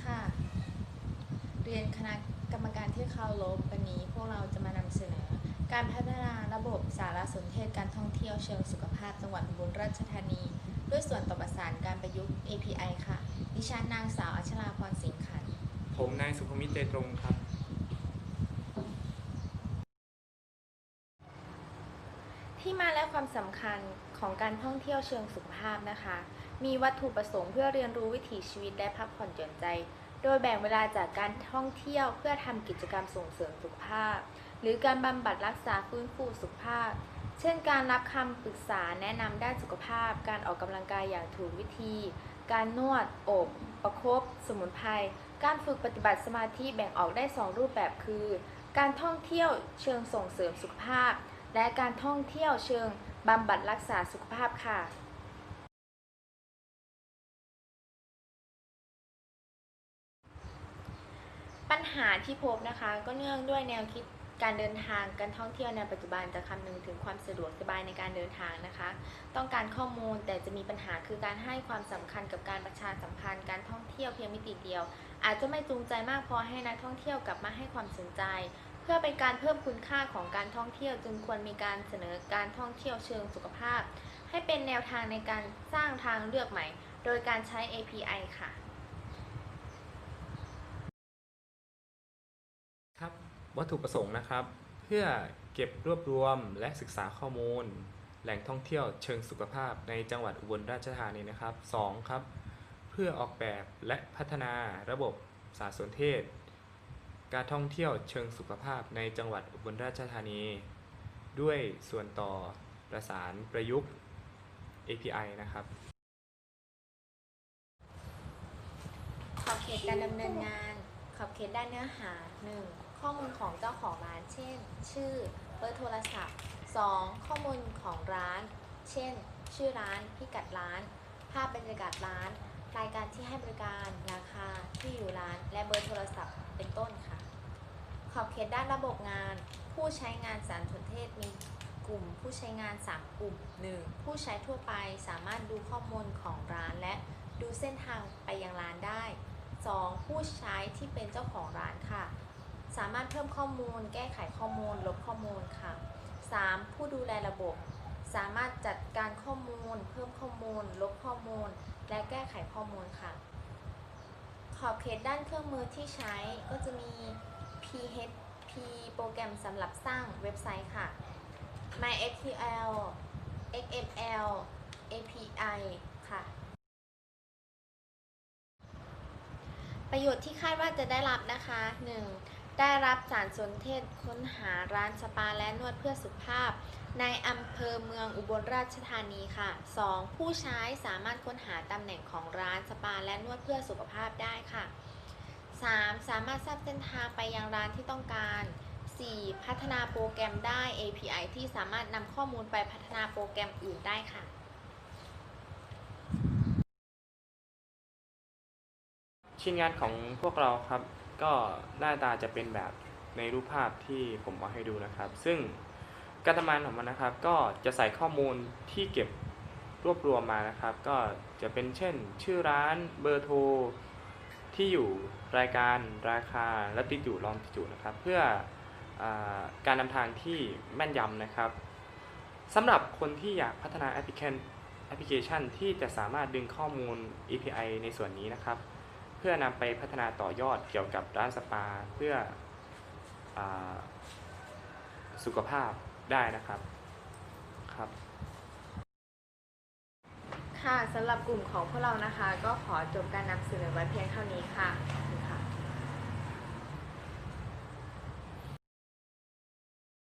ค่ะ เรียนคณะกรรมการที่เคารพวันนี้พวกเราจะมานำเสนอ การพัฒนาระบบสารสนเทศการท่องเที่ยวเชิงสุขภาพจังหวัดอุบลราชธานี ด้วยส่วนต่อประสานการประยุกต์ API ค่ะ ดิฉันนางสาวอัชราพรสิงห์ขัน ผมนายสุภมิตรเจตรงครับ ที่มาและความสำคัญของการท่องเที่ยวเชิงสุขภาพนะคะ มีวัตถุประสงค์เพื่อเรียนรู้วิถีชีวิตและพักผ่อนหย่อนใจ โดยแบ่งเวลาจากการท่องเที่ยวเพื่อทำกิจกรรมส่งเสริมสุขภาพ หรือการบำบัดรักษาฟื้นฟูสุขภาพ เช่น การรับคำปรึกษาแนะนำด้านสุขภาพ การออกกำลังกายอย่างถูกวิธี การนวด อบ ประคบสมุนไพร การฝึกปฏิบัติสมาธิแบ่งออกได้ 2 รูปแบบคือ การท่องเที่ยวเชิงส่งเสริมสุขภาพ และการท่องเที่ยวเชิงบำบัดรักษาสุขภาพค่ะปัญหาที่พบนะคะก็เนื่องด้วยแนวคิดการเดินทางการท่องเที่ยวในปัจจุบันจะคำนึงถึงความสะดวกสบายในการเดินทางนะคะ ต้องการข้อมูลแต่จะมีปัญหาคือการให้ความสำคัญกับการประชาสัมพันธ์การท่องเที่ยวเพียงมิติเดียว อาจจะไม่จูงใจมากพอให้นักท่องเที่ยวกลับมาให้ความสนใจ เพื่อเป็นการเพิ่มคุณค่าของการท่องเที่ยวจึงควรมีการเสนอการท่องเที่ยวเชิงสุขภาพ ให้เป็นแนวทางในการสร้างทางเลือกใหม่ โดยการใช้ API ค่ะ ครับวัตถุประสงค์นะครับ เพื่อเก็บรวบรวมและศึกษาข้อมูล แหล่งท่องเที่ยวเชิงสุขภาพในจังหวัดอุบลราชธานีนะครับสองครับ เพื่อออกแบบและพัฒนาระบบสารสนเทศ การท่องเที่ยวเชิงสุขภาพในจังหวัดอุบลราชธานี ด้วยส่วนต่อประสานประยุกต์ API นะครับขอบเขตการดำเนินงานขอบเขตด้านเนื้อหา 1. ข้อมูลของเจ้าของร้าน เช่น ชื่อ เบอร์โทรศัพท์ 2. ข้อมูลของร้าน เช่น ชื่อร้าน พิกัดร้าน ภาพบรรยากาศร้าน รายการที่ให้บริการ ราคา ที่อยู่ร้าน และเบอร์โทรศัพท์ เป็นต้นค่ะ ขอบเขตด้านระบบงาน ผู้ใช้งานสารสนเทศมีกลุ่ม ผู้ใช้งาน 3 กลุ่ม 1. ผู้ใช้ทั่วไปสามารถดูข้อมูลของร้านและดูเส้นทางไปยังร้านได้ 2. ผู้ใช้ที่เป็นเจ้าของร้านค่ะ สามารถเพิ่มข้อมูล แก้ไขข้อมูล ลบข้อมูลค่ะ 3. ผู้ดูแลระบบ สามารถจัดการข้อมูล เพิ่มข้อมูล ลบข้อมูล และแก้ไขข้อมูลค่ะ ขอบเขตด้านเครื่องมือที่ใช้ก็จะมี PHP โปรแกรมสำหรับสร้างเว็บไซต์ค่ะ MySQL XML API ค่ะ ประโยชน์ที่คาดว่าจะได้รับนะคะ 1. ได้รับสารสนเทศค้นหาร้านสปาและนวดเพื่อสุขภาพ ในอำเภอเมืองอุบลราชธานีค่ะ 2. ผู้ใช้สามารถค้นหาตำแหน่งของร้านสปาและนวดเพื่อสุขภาพได้ค่ะ 3. สามารถทราบเส้นทางไปยังร้านที่ต้องการ 4. พัฒนาโปรแกรมได้ API ที่สามารถนำข้อมูลไปพัฒนาโปรแกรมอื่นได้ค่ะชิ้นงานของพวกเราครับ ก็หน้าตาจะเป็นแบบในรูปภาพที่ผมเอาให้ดูนะครับ ซึ่งการทำงานของมันนะครับ ก็จะใส่ข้อมูลที่เก็บรวบรวมมานะครับ ก็จะเป็นเช่น ชื่อร้านเบอร์โทร ที่อยู่รายการราคาและติดอยู่ลองติดอยู่นะครับ เพื่ออการนำทางที่แม่นยำนะครับสำหรับคนที่อยากพัฒนาแอปพลิเคชันแอปพลิเคชันที่จะสามารถดึงข้อมูล API ในส่วนนี้นะครับ เพื่อนำไปพัฒนาต่อยอดเกี่ยวกับร้านสปาเพื่ออสุขภาพได้นะครับครับ ค่ะสำหรับกลุ่มของพวกเรานะคะ ก็ขอจบการนำเสนอไว้เพียงเท่านี้ค่ะ